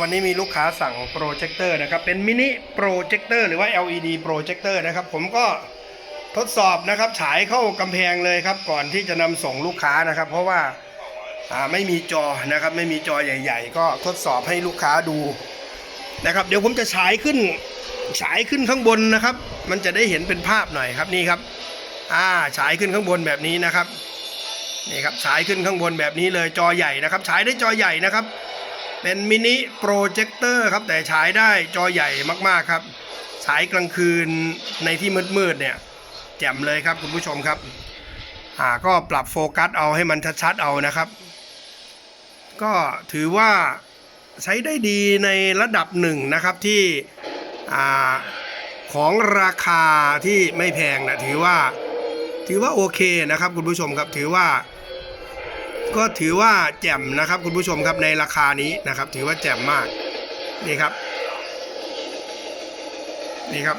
วันนี้มีลูกค้าสั่งโปรเจคเตอร์นะครับ เป็นมินิโปรเจคเตอร์หรือว่า LED โปรเจคเตอร์นะครับ ผมก็ทดสอบนะครับฉายเข้ากำแพงเลยครับ ก่อนที่จะนำส่งลูกค้านะครับ เพราะว่าไม่มีจอนะครับ ไม่มีจอใหญ่ ๆ ก็ทดสอบให้ลูกค้าดูนะครับ เดี๋ยวผมจะฉายขึ้นฉายขึ้นข้างบนนะครับ มันจะได้เห็นเป็นภาพหน่อยครับนี่ครับ อ่าฉายขึ้นข้างบนแบบนี้นะครับนี่ครับฉายขึ้นข้างบนแบบนี้เลยจอใหญ่นะครับฉายได้จอใหญ่นะครับ เป็นมินิโปรเจคเตอร์ครับแต่ฉายได้จอใหญ่มากๆครับ ฉายกลางคืนในที่มืดๆเนี่ยแจ่มเลยครับคุณผู้ชมครับอ่าก็ปรับโฟกัสเอาให้มันชัดๆเอานะครับ ก็ถือว่าใช้ได้ดีในระดับหนึ่งนะครับที่อ่าของราคาที่ไม่แพงนะถือว่าถือว่าโอเคนะครับคุณผู้ชมครับถือว่า ก็ถือว่าแจ่มนะครับคุณผู้ชมครับในราคานี้นะครับ ถือว่าแจ่มมากนี่ครับนี่ครับ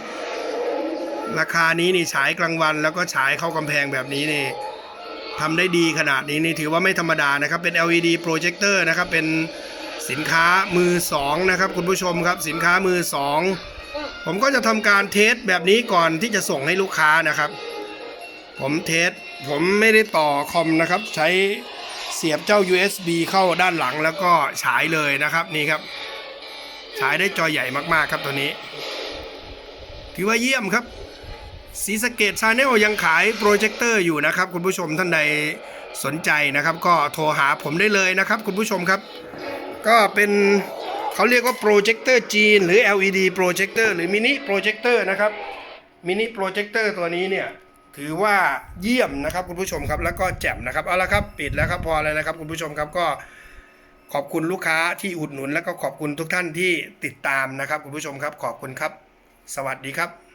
ราคานี้นี่ฉายกลางวัน แล้วก็ฉายเข้ากำแพงแบบนี้นี่ทำได้ดีขนาดนี้นี่ถือว่าไม่ธรรมดานะครับ เป็น LED โปรเจคเตอร์นะครับ เป็นสินค้ามือสองนะครับคุณผู้ชมครับสินค้ามือสองผมก็จะทำการเทสแบบนี้ก่อนที่จะส่งให้ลูกค้านะครับ ผมเทสผมไม่ได้ต่อคอมนะครับ ใช้ เสียบเจ้า USB เข้าด้านหลังแล้วก็ฉายเลยนะครับนี่ครับ ฉายได้จอใหญ่มากๆครับตัวนี้ ถือว่าเยี่ยมครับสีสเกตชาแนลยังขายโปรเจคเตอร์อยู่นะครับ คุณผู้ชมท่านใดสนใจนะครับ ก็โทรหาผมได้เลยนะครับ คุณผู้ชมครับ ก็เป็นเขาเรียกว่าโปรเจคเตอร์จีนหรือ LED โปรเจคเตอร์หรือมินิโปรเจคเตอร์นะครับมินิโปรเจคเตอร์ตัวนี้เนี่ย ถือว่าเยี่ยมนะครับคุณผู้ชมครับแล้วก็แจ่มนะครับเอาละครับปิดแล้วครับพอแล้วนะครับ คุณผู้ชมครับก็ขอบคุณลูกค้าที่อุดหนุน แล้วก็ขอบคุณทุกท่านที่ติดตามนะครับ คุณผู้ชมครับ ขอบคุณครับ สวัสดีครับ